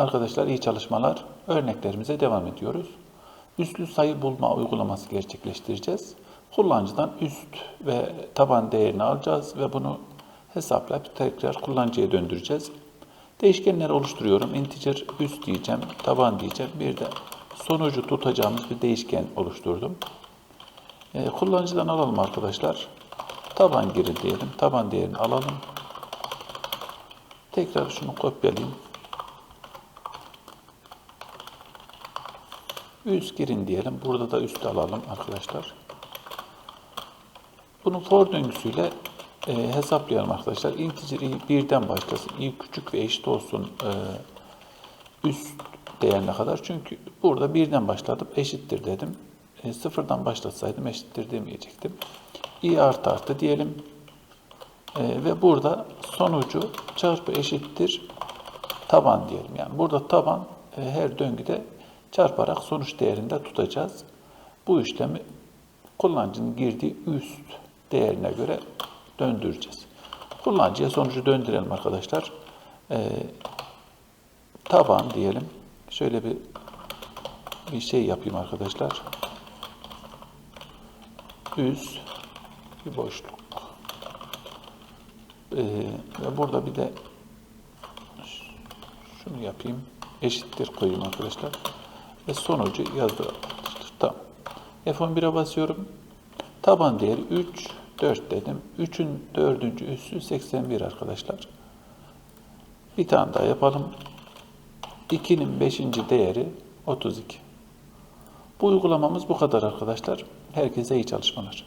Arkadaşlar iyi çalışmalar. Örneklerimize devam ediyoruz. Üstlü sayı bulma uygulaması gerçekleştireceğiz. Kullanıcıdan üst ve taban değerini alacağız ve bunu hesaplayıp tekrar kullanıcıya döndüreceğiz. Değişkenleri oluşturuyorum. Integer üst diyeceğim, taban diyeceğim. Bir de sonucu tutacağımız bir değişken oluşturdum. Ee, kullanıcıdan alalım arkadaşlar. Taban girin diyelim. Taban değerini alalım. Tekrar şunu kopyalayayım. Üst girin diyelim. Burada da üst alalım arkadaşlar. Bunu for döngüsüyle e, hesaplayalım arkadaşlar. Integer birden başlasın. i küçük ve eşit olsun e, üst değerine kadar. Çünkü burada birden başladım. Eşittir dedim. E, sıfırdan başlatsaydım eşittir demeyecektim. i artı artı diyelim. E, ve burada sonucu çarpı eşittir taban diyelim. Yani burada taban e, her döngüde çarparak sonuç değerinde tutacağız. Bu işlemi kullanıcının girdiği üst değerine göre döndüreceğiz. Kullanıcıya sonucu döndürelim arkadaşlar. Ee, taban diyelim. Şöyle bir bir şey yapayım arkadaşlar. Üst bir boşluk. Ee, ve burada bir de şunu yapayım. Eşittir koyayım arkadaşlar. Ve sonucu yazdım. Tamam. F11'e basıyorum. Taban değeri 3, 4 dedim. 3'ün 4. üssü 81 arkadaşlar. Bir tane daha yapalım. 2'nin 5. değeri 32. Bu uygulamamız bu kadar arkadaşlar. Herkese iyi çalışmalar.